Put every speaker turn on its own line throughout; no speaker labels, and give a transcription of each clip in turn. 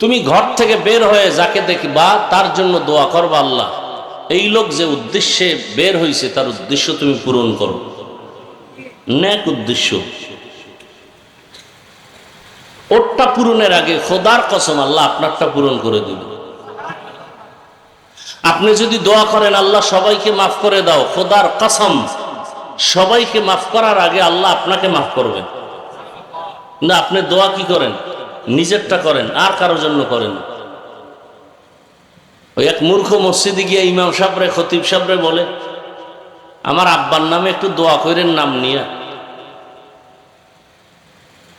তুমি ঘর থেকে বের হয়ে যাকে দেখবা, তার জন্য দোয়া করবা আল্লাহ। এই লোক যে উদ্দেশ্যে বের হয়েছে তার উদ্দেশ্য তুমি পূরণ করো। ন্যাক উদ্দেশ্য। ওরটা পূরণের আগে খোদার কসম আল্লাহ আপনারটা পূরণ করে দিবে। আপনি যদি দোয়া করেন, আল্লাহ সবাইকে মাফ করে দাও, খোদার কসম। সবাইকে মাফ করার আগে আল্লাহ আপনাকে মাফ করবেন না, আপনি দোয়া কি করেন? নিজেরটা করেন, আর কারোর জন্য করেন ওই এক মূর্খ মসজিদে গিয়ে ইমাম সাহেবরে, খতিব সাহেবরে বলে, আমার আব্বার নামে একটু দোয়া করেন নাম নিয়ে।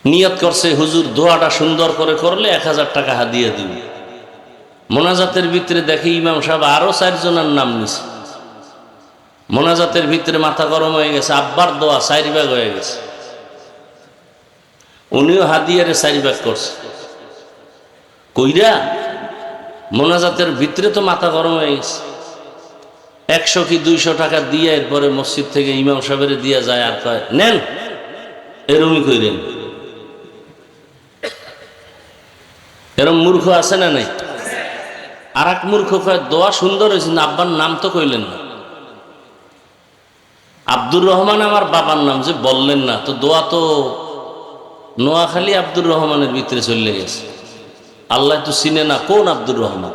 নিয়ত করছে, হুজুর, দোয়াটা সুন্দর করে করলে এক হাজার টাকা হাদিয়ে দিব। মোনাজাতের ভিতরে দেখে ইমাম সাহেব আরও চারজনের নাম নিছে। মোনাজাতের ভিতরে মাথা গরম হয়ে গেছে, আব্বার দোয়া চার ভাগ হয়ে গেছে। উনিও হাদিয়ারে চার ভাগ করছে। কইরা মোনাজাতের ভিতরে তো মাথা গরম হয়ে গেছে। একশো কি দুইশো টাকা দিয়ে এরপরে মসজিদ থেকে ইমাম সাহেবের দিয়া যায় আর কয়, নেন। এরমই কইরেন। এরম মূর্খ আছে না নাই? আর এক মূর্খ কয়, দোয়া সুন্দর হয়েছে না আব্বার নাম তো কইলেন না। আব্দুর রহমান আমার বাবার নাম যে বললেন না, তো দোয়া তো নোয়াখালী আব্দুর রহমানের ভিতরে চলে গেছে। আল্লাহ তো চিনে না কোন আব্দুর রহমান।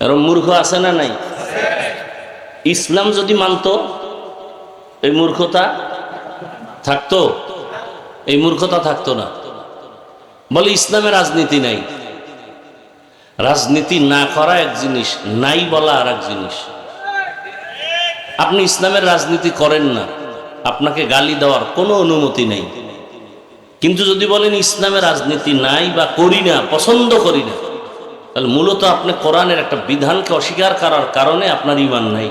এরম মূর্খ আছে না নাই? ইসলাম যদি মানতো, এই মূর্খতা থাকতো? এই মূর্খতা থাকতো না। বলে ইসলামে রাজনীতি নাই। রাজনীতি না করা এক জিনিস, নাই বলা আর এক জিনিস। আপনি ইসলামের রাজনীতি করেন না। আপনাকে গালি দেওয়ার কোনো অনুমতি নেই। কিন্তু যদি বলেন ইসলামের রাজনীতি নাই বা করি না, পছন্দ করি না, তাহলে মূলত আপনি কোরআনের একটা বিধানকে অস্বীকার করার কারণে আপনার ইমান নাই।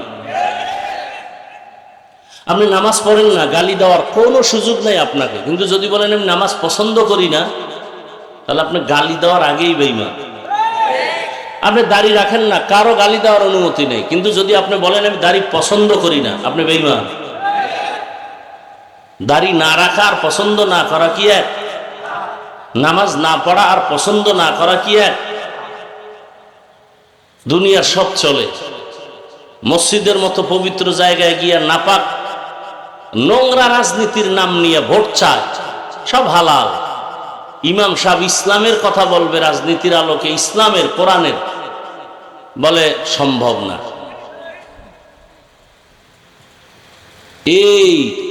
আপনি নামাজ পড়েন না, গালি দেওয়ার কোনো সুযোগ নেই আপনাকে। কিন্তু যদি বলেন আমি নামাজ পছন্দ করি না, তাহলে আপনি গালি দেওয়ার আগেই বেইমান আপনি দাড়ি রাখেন না, কারও গালি দেওয়ার অনুমতি নেই। কিন্তু যদি আপনি বলেন আমি দাড়ি পছন্দ করি না, আপনি বেইমান দাড়ি না রাখা আর পছন্দ না করা কি এক? নামাজ না পড়া আর পছন্দ না করা কি এক? দুনিয়ার সব চলে। মসজিদের মতো পবিত্র জায়গায় গিয়া নাপাক, নোংরা রাজনীতির নাম নিয়ে ভোট চায়, সব হালাল। ইমাম সাহেব ইসলামের কথা বলবে, রাজনীতির আলোকে ইসলামের, কোরআনের। বলে, সম্ভব না। এই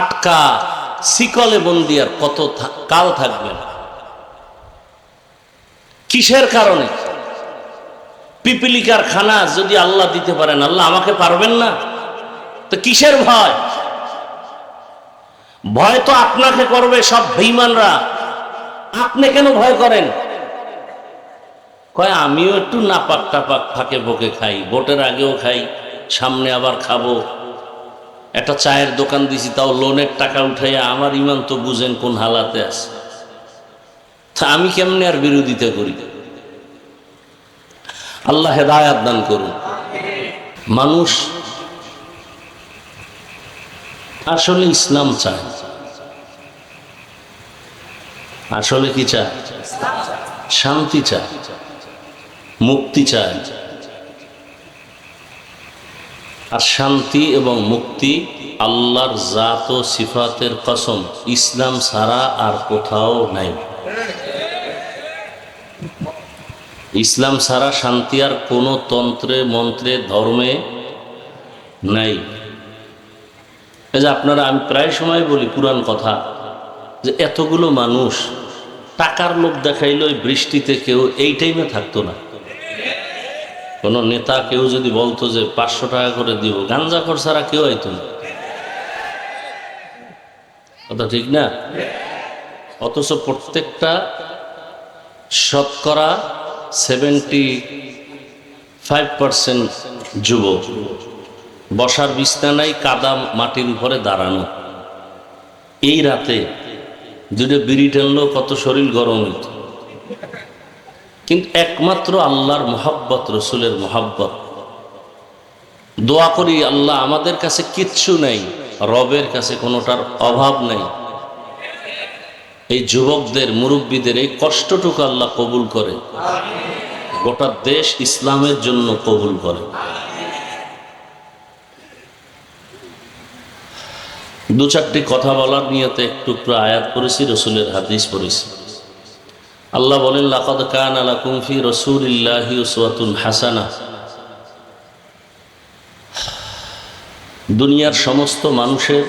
আটকা, শিকলে বন্দি আর কত কাল থাকবে না। কিসের কারণে? পিপিলিকার খানা যদি আল্লাহ দিতে পারেন, আল্লাহ আমাকে পারবেন না? তো কিসের ভয়? ভয় তো আপনাকে করবে সব বেইমানরা আপনি কেন ভয় করেন? কয়, আমিও একটু নাপাক টাপাক ফাঁকে বকে খাই, ভোটের আগেও খাই, সামনে আবার খাব। একটা চায়ের দোকান দিছি, তাও লোনের টাকা উঠাইয়া আমার ইমান তো বুঝেন কোন হালাতে আছে। তা আমি কেমনে আর বিরোধিতা করি? আল্লাহ হেদায়াত দান করুন। মানুষ আসলে ইসলাম চায়। আসলে কি চায়? শান্তি চায়। মুক্তি চায়। আর শান্তি এবং মুক্তি আল্লাহর জাত ও সিফাতের কসম ইসলাম ছাড়া আর কোথাও নাই। ইসলাম ছাড়া শান্তি আর কোনো তন্ত্রে, মন্ত্রে, ধর্মে নাই। এই যে আপনারা, আমি প্রায় সময় বলি পুরান কথা যে এতগুলো মানুষ টাকার লোভ দেখাইল বৃষ্টিতে কেউ এই টাইমে থাকতো না। কোনো নেতা কেউ যদি বলতো যে পাঁচশো টাকা করে দিব গাঞ্জাখর ছাড়া কেউ না। কথা ঠিক না? অথচ প্রত্যেকটা শতকরা সেভেন্টি ফাইভ পার্সেন্ট যুবক বসার বিছানায় কাদা মাটির উপরে দাঁড়ানো। এই রাতে দুটো বিড়ি টানলো, কত শরীর গরম হইত। কিন্তু একমাত্র আল্লাহর মোহাব্বত, রসুলের মোহাব্বত। দোয়া করি, আল্লাহ আমাদের কাছে কিচ্ছু নেই, রবের কাছে কোনোটার অভাব নেই। এই যুবকদের, মুরব্বীদের এই কষ্টটুকু আল্লাহ কবুল করে। গোটা দেশ ইসলামের জন্য কবুল করে। দু চারটি কথা বলার নিয়তে একটু আয়াত পড়েছি, রসুলের হাদিস পড়েছি। আল্লাহ বলেন, লাকাদ কান আলা কুমফি রসুলিল্লাহি উসওয়াতুন হাসানা। দুনিয়ার সমস্ত মানুষের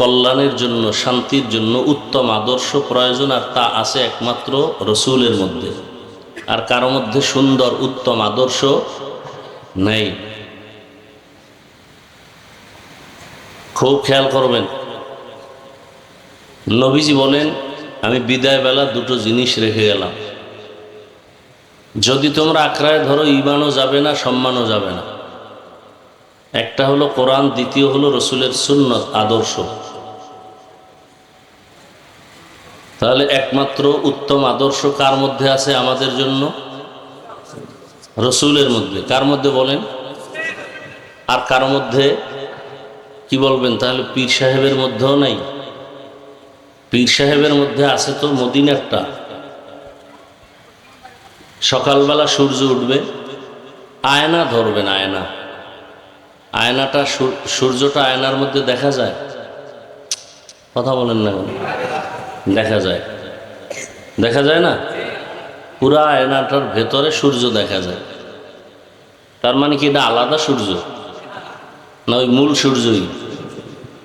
কল্যাণের জন্য, শান্তির জন্য উত্তম আদর্শ প্রয়োজন, আর তা আছে একমাত্র রসুলের মধ্যে। আর কারও মধ্যে সুন্দর, উত্তম আদর্শ নেই। খুব খেয়াল করবেন, নবীজি বলেন আমি বিদায় বেলা দুটো জিনিস রেখে গেলাম যদি তোমরা আঁকড়ায় ধরো ইমানও যাবে না, সম্মানও যাবে না। একটা হলো কোরআন, দ্বিতীয় হলো রসুলের সুন্নত, আদর্শ। তাহলে একমাত্র উত্তম আদর্শ কার মধ্যে আছে আমাদের জন্য? রসুলের মধ্যে। কার মধ্যে বলেন? আর কার মধ্যে? কি বলবেন? তাহলে পীর সাহেবের মধ্যেও নাই? পীর সাহেবের মধ্যে আছে তো মদিনারটা। সকালবেলা সূর্য উঠবে, আয়না ধরবেন আয়না। আয়নাটা সূর্যটা আয়নার মধ্যে দেখা যায়। কথা বলেন না দেখা যায়। দেখা যায় না? পুরা আয়নাটার ভেতরে সূর্য দেখা যায়। তার মানে কি এটা আলাদা সূর্য? না, ওই মূল সূর্যই।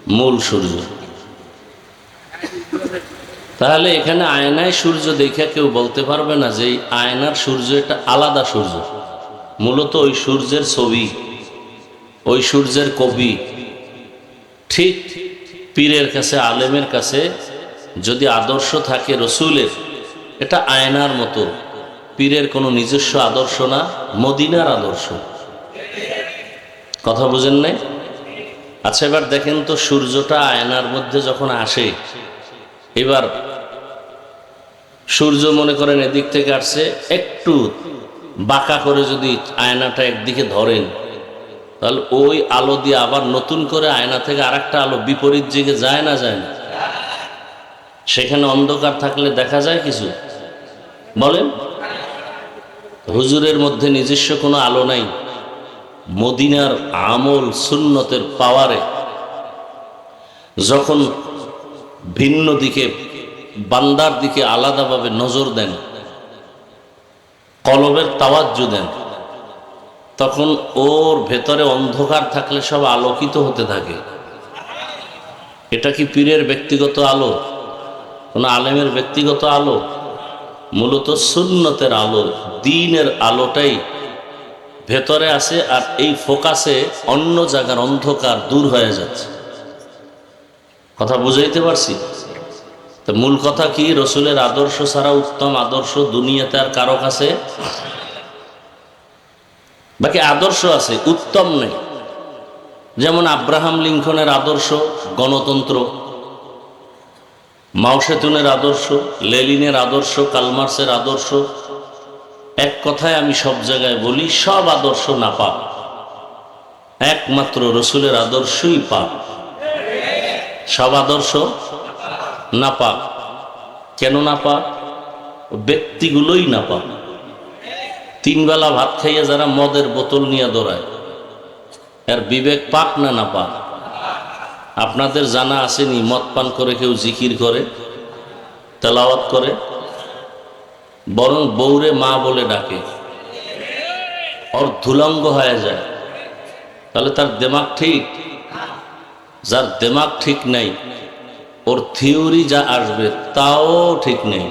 মূল সূর্য। তাহলে এখানে আয়নায় সূর্য দেখে কেউ বলতে পারবে না যে এই আয়নার সূর্য এটা আলাদা সূর্য। মূলত ওই সূর্যের ছবি, ওই সূর্যের কবি, ঠিক পীরের কাছে, আলেমের কাছে যদি আদর্শ থাকে রসুলের, এটা আয়নার মতো। পীরের কোনো নিজস্ব আদর্শ না, মদিনার আদর্শ। কথা বুঝেন নাই? আচ্ছা এবার দেখেন তো সূর্যটা আয়নার মধ্যে যখন আসে, এবার সূর্য মনে করেন এদিক থেকে আসছে, একটু বাঁকা করে যদি আয়নাটা একদিকে ধরেন, তাহলে ওই আলো দিয়ে আবার নতুন করে আয়না থেকে আরেকটা আলো বিপরীত দিকে যায় না যায় না? সেখানে অন্ধকার থাকলে দেখা যায় কিছু? বলেন। হুজুরের মধ্যে নিজস্ব কোনো আলো নাই। মদিনার আমল সুন্নতের পাওয়ারে যখন ভিন্ন দিকে বান্দার দিকে আলাদাভাবে নজর দেন, কলবের তাওয়াজ্য দেন। তখন ওর ভেতরে অন্ধকার থাকলে সব আলোকিত হতে থাকে। এটা কি পীরের ব্যক্তিগত আলো? কোনো আলেমের ব্যক্তিগত আলো? মূলত সুন্নতের আলো, দিনের আলোটাই ভেতরে আছে আর এই ফোকাসে অন্য জায়গার অন্ধকার দূর হয়ে যাচ্ছে। কথা বুঝাইতে পারছি? তো মূল কথা কি? রসুলের আদর্শ ছাড়া উত্তম আদর্শ দুনিয়াতে আর কারও কাছে বাকি আদর্শ আছে, উত্তম নেই। যেমন আব্রাহাম লিঙ্কনের আদর্শ, গণতন্ত্র, মাওসেতুনের আদর্শ, লেলিনের আদর্শ, কালমার্সের আদর্শ, এক কথায় আমি সব জায়গায় বলি, সব আদর্শ না পাপ একমাত্র রসুলের আদর্শই পাপ সব আদর্শ না পাপ কেন না পাপ ব্যক্তিগুলোই না পাপ তিন বেলা ভাত খাইয়ে যারা মদের বোতল নিয়ে দৌড়ায়, এর বিবেক পাক না না পাক আপনাদের জানা আসেনি, মদ পান করে কেউ জিকির করে, তেলাওয়াত করে? বরং বৌরে মা বলে ডাকে। ওর ধুলঙ্গ হয়ে যায়। তাহলে তার দেমাগ ঠিক? যার দেমাগ ঠিক নাই ওর থিওরি যা আসবে তাও ঠিক নেই।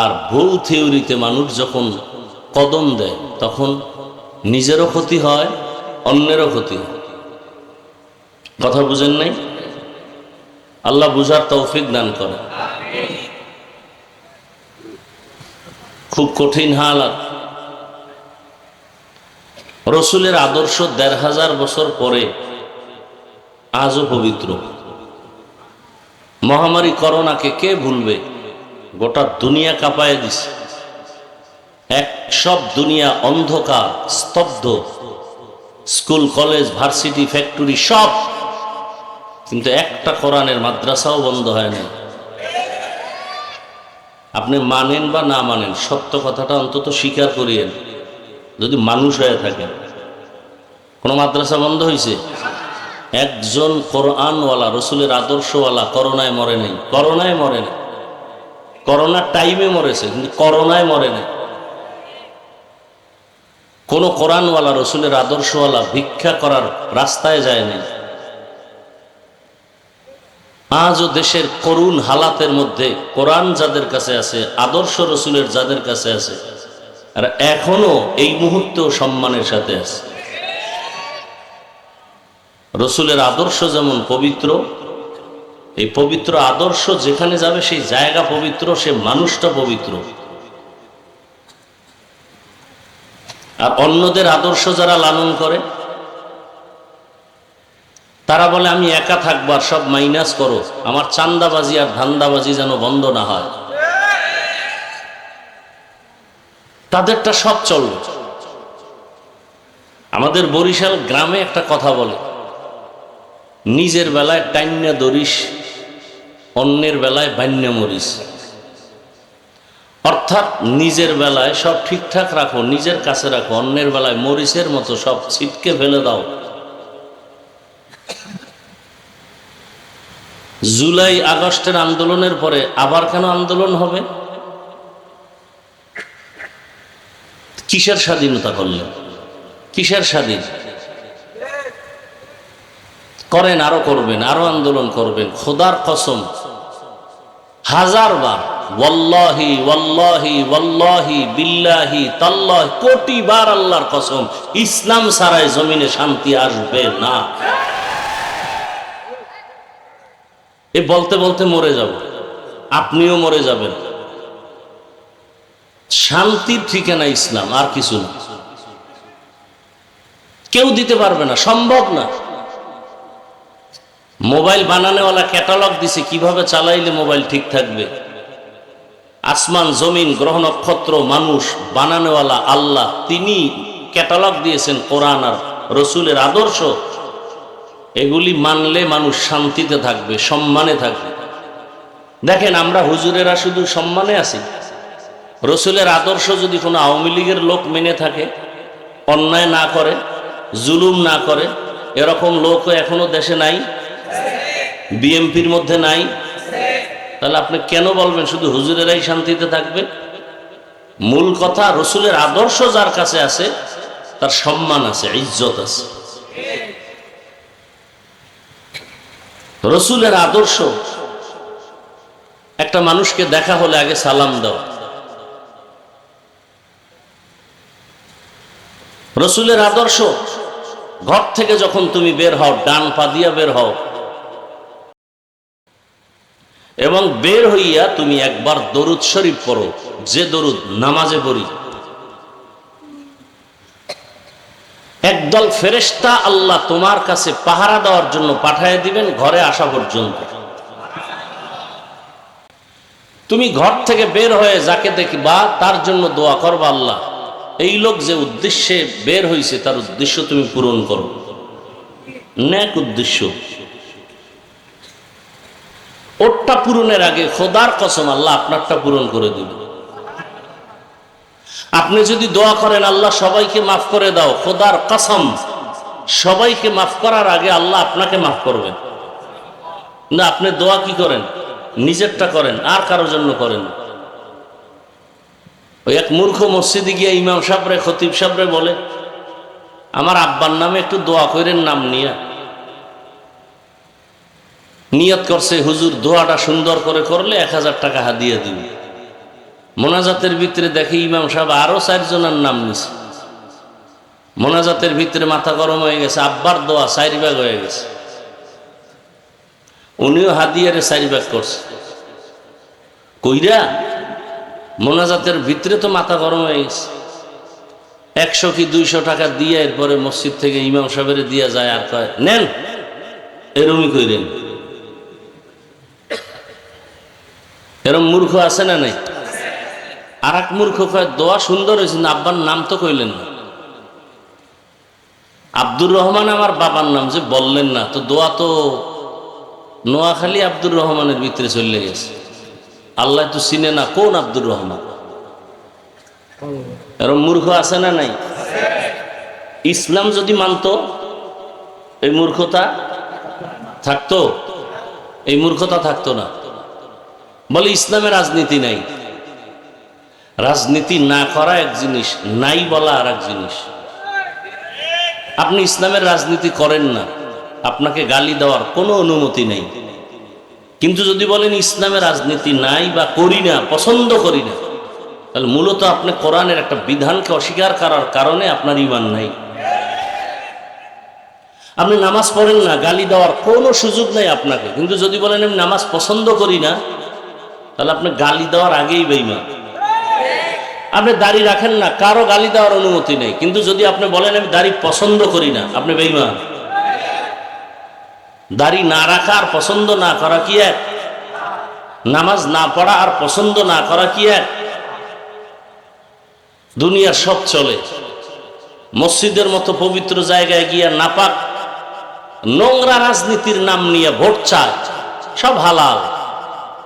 আর ভুল থিওরিতে মানুষ যখন কদম দেয়, তখন নিজেরও ক্ষতি হয়, অন্যেরও ক্ষতি কথা বুঝেন নাই? আল্লাহ বুঝার তৌফিক দান করে খুব কঠিন হালাত। রসুলের আদর্শ দেড় হাজার বছর পরে আজও পবিত্র। মহামারী করোনাকে কে ভুলবে? গোটা দুনিয়া কাঁপায় দিছে। এক সব দুনিয়া অন্ধকার, স্তব্ধ। স্কুল, কলেজ, ভার্সিটি, ফ্যাক্টরি সব। কিন্তু একটা কোরআনের মাদ্রাসাও বন্ধ হয় না আপনি মানেন বা না মানেন, সত্য কথাটা অন্তত স্বীকার করিয়েন। যদি মানুষ হয়ে থাকেন। কোনো মাদ্রাসা বন্ধ হয়েছে একজন কোরআনওয়ালা, রসুলের আদর্শওয়ালা করোনায় মরে নাই, করোনায় মরে নাই। করোনার টাইমে মরেছে, কিন্তু করোনায় মরে নাই। কোনো কোরআনওয়ালা, রসুলের আদর্শওয়ালা ভিক্ষা করার রাস্তায় যায় আজও দেশের করুণ হালাতের মধ্যে কোরআন যাদের কাছে আছে, আদর্শ রসুলের যাদের কাছে আছে আর এখনও এই মুহূর্তেও সম্মানের সাথে আছে। রসুলের আদর্শ যেমন পবিত্র, এই পবিত্র আদর্শ যেখানে যাবে সেই জায়গা পবিত্র, সে মানুষটা পবিত্র। আর অন্যদের আদর্শ যারা লালন করে, তারা বলে, আমি একা থাকব আর সব মাইনাস করো। আমার চান্দাবাজি আর ধান্দাবাজি যেন বন্ধ না হয়। তাদেরটা সব চলবে। আমাদের বরিশাল গ্রামে একটা কথা বলে নিজের বেলায় টাইন্যা দরিস অন্যের বেলায় বান্য মরিস। অর্থাৎ নিজের বেলায় সব ঠিকঠাক রাখো, নিজের কাছে রাখো, অন্যের বেলায় মরিচের মতো সব ছিটকে ফেলে দাও। জুলাই, আগস্টের আন্দোলনের পরে আবার কেন আন্দোলন হবে? কিসের স্বাধীনতা করলেন? কিসের স্বাধীন? করেন, আরও করবেন, আরও আন্দোলন করবেন। খোদার কসম হাজার বার ওয়াল্লাহি ওয়াল্লাহি ওয়াল্লাহি, বিল্লাহি, তাল্লাহ কোটি বার আল্লাহর কসম, ইসলাম ছাড়াই জমিনে শান্তি আসবে না। এ বলতে বলতে মরে যাব। আপনিও মরে যাবেন। শান্তির ঠিকানা ইসলাম, আর কিছু না। কেউ দিতে পারবে না, সম্ভব না। মোবাইল বানানোওয়ালা ক্যাটালগ দিছে, কীভাবে চালাইলে মোবাইল ঠিক থাকবে? আসমান, জমিন, গ্রহ, নক্ষত্র, মানুষ, বানানোওয়ালা আল্লাহ, তিনি ক্যাটালগ দিয়েছেন কোরআন আর রসুলের আদর্শ। এগুলি মানলে মানুষ শান্তিতে থাকবে, সম্মানে থাকবে। দেখেন, আমরা হুজুরেরা শুধু সম্মানে আছি। রসুলের আদর্শ যদি কোনো আওয়ামী লীগের লোক মেনে থাকে, অন্যায় না করে, জুলুম না করে, এরকম লোকও এখনও দেশে নাই। বিএমপির মধ্যে নাই? তাহলে আপনি কেন বলবেন শুধু হুজুরেরাই শান্তিতে থাকবে? মূল কথা, রসুলের আদর্শ যার কাছে আছে, তার সম্মান আছে, ইজ্জত আছে। রসুলের আদর্শ, একটা মানুষকে দেখা হলে আগে সালাম দেওয়া রসুলের আদর্শ, ঘর থেকে যখন তুমি বের হও, ডান পা দিয়া বের হও এবং বের হইয়া তুমি একবার দরুদ শরীফ পড়ো, যে দরুদ নামাজে পড়ি। একদল ফেরেস্তা আল্লাহ তোমার কাছে পাহারা দেওয়ার জন্য পাঠায় দিবেন, ঘরে আসা পর্যন্ত। তুমি ঘর থেকে বের হয়ে যাকে দেখবা, তার জন্য দোয়া করবা আল্লাহ। এই লোক যে উদ্দেশ্যে বের হয়েছে তার উদ্দেশ্য তুমি পূরণ করো। ন্যাক উদ্দেশ্য। ওরটা পূরণের আগে খোদার কসম আল্লাহ আপনারটা পূরণ করে দিবে আপনি যদি দোয়া করেন, আল্লাহ সবাইকে মাফ করে দাও। খোদার কসম, সবাইকে মাফ করার আগে আল্লাহ আপনাকে মাফ করবেন। না, আপনি দোয়া কি করেন? নিজেরটা করেন, আর কারোর জন্য করেন ওই এক মূর্খ মসজিদে গিয়ে ইমাম সাহরে খতিব সাহরে বলে, আমার আব্বার নামে একটু দোয়া করেন নাম নিয়ে। নিয়ত করছে, হুজুর, দোয়াটা সুন্দর করে করলে এক হাজার টাকা হাদিয়ে দিব। মোনাজাতের ভিতরে দেখে ইমাম সাহেব আরও চারজনের নাম নিছে। মোনাজাতের ভিতরে মাথা গরম হয়ে গেছে, আব্বার দোয়া চারি ভাগ হয়ে গেছে। উনিও হাদিয়ারে চারি ভাগ করছে। কইরা মোনাজাতের ভিতরে তো মাথা গরম হয়ে গেছে। একশো কি দুইশো টাকা দিয়ে এরপরে মসজিদ থেকে ইমাম সাহেবের দিয়া যায় আর কয়, নেন এরমই কইরেন। এরম মূর্খ আছে না নাই? আর এক মূর্খ কয়, দোয়া সুন্দর হয়েছে না আব্বার নাম তো কইলেন না। আব্দুর রহমান আমার বাবার নাম যে বললেন না, তো দোয়া তো নোয়াখালী আব্দুর রহমানের ভিতরে চলে গেছে। আল্লাহ তো চিনে না কোন আব্দুর রহমান। এরম মূর্খ আছে না নাই? ইসলাম যদি মানতো, এই মূর্খতা থাকতো? এই মূর্খতা থাকতো না। বলে, ইসলামে রাজনীতি নাই। রাজনীতি না করা এক জিনিস, নাই বলা আর এক জিনিস। আপনি ইসলামের রাজনীতি করেন না, আপনাকে গালি দেওয়ার কোনো অনুমতি নেই। কিন্তু যদি বলেন, ইসলামে রাজনীতি নাই বা করি না, পছন্দ করি না, তাহলে মূলত আপনি কোরআনের একটা বিধানকে অস্বীকার করার কারণে আপনার ইমান নাই। আপনি নামাজ পড়েন না, গালি দেওয়ার কোনো সুযোগ নেই আপনাকে। কিন্তু যদি বলেন, আমি নামাজ পছন্দ করি না তাহলে আপনি গালি দেওয়ার আগেই বেইমান আপনি দাড়ি রাখেন না, কারও গালি দেওয়ার অনুমতি নেই। কিন্তু যদি আপনি বলেন, আমি দাড়ি পছন্দ করি না আপনি বেইমান দাড়ি না রাখা আর পছন্দ না করা কি এক? নামাজ না পড়া আর পছন্দ না করা কি এক? দুনিয়ার সব চলে। মসজিদের মতো পবিত্র জায়গায় গিয়া নাপাক, নোংরা রাজনীতির নাম নিয়ে ভোট চায়, সব হালাল।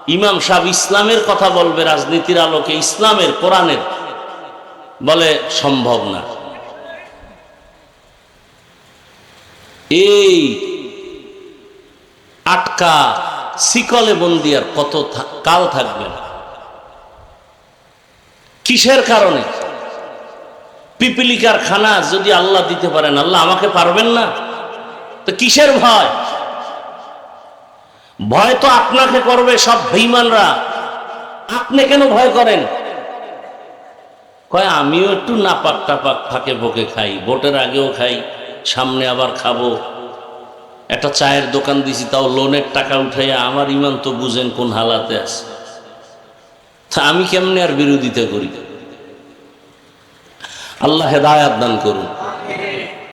ইমাম সাহেব ইসলামের কথা বলবে, রাজনীতির আলোকে ইসলামের, কোরআনের। বলে, সম্ভব না। এই আটকা শিকলে বন্দি আর কত কাল থাকবে না। কিসের কারণে? পিপিলিকার খানা যদি আল্লাহ দিতে পারেন, আল্লাহ আমাকে পারবেন না? তো কিসের ভয়? ভয় তো আপনাকে করবে সব বেইমানরা। আপনি কেন ভয় করেন? কয়, আমিও একটু নাপাক টাপাক ফাঁকে ফোকে খাই ভোটের আগেও খাই, সামনে আবার খাব। একটা চায়ের দোকান দিছি, তাও লোনের টাকা উঠাইয়া আমার ইমান তো বুঝেন কোন হালাতে আছে। তা আমি কেমনে আর বিরোধিতা করি? আল্লাহ হেদায়াত দান করুন।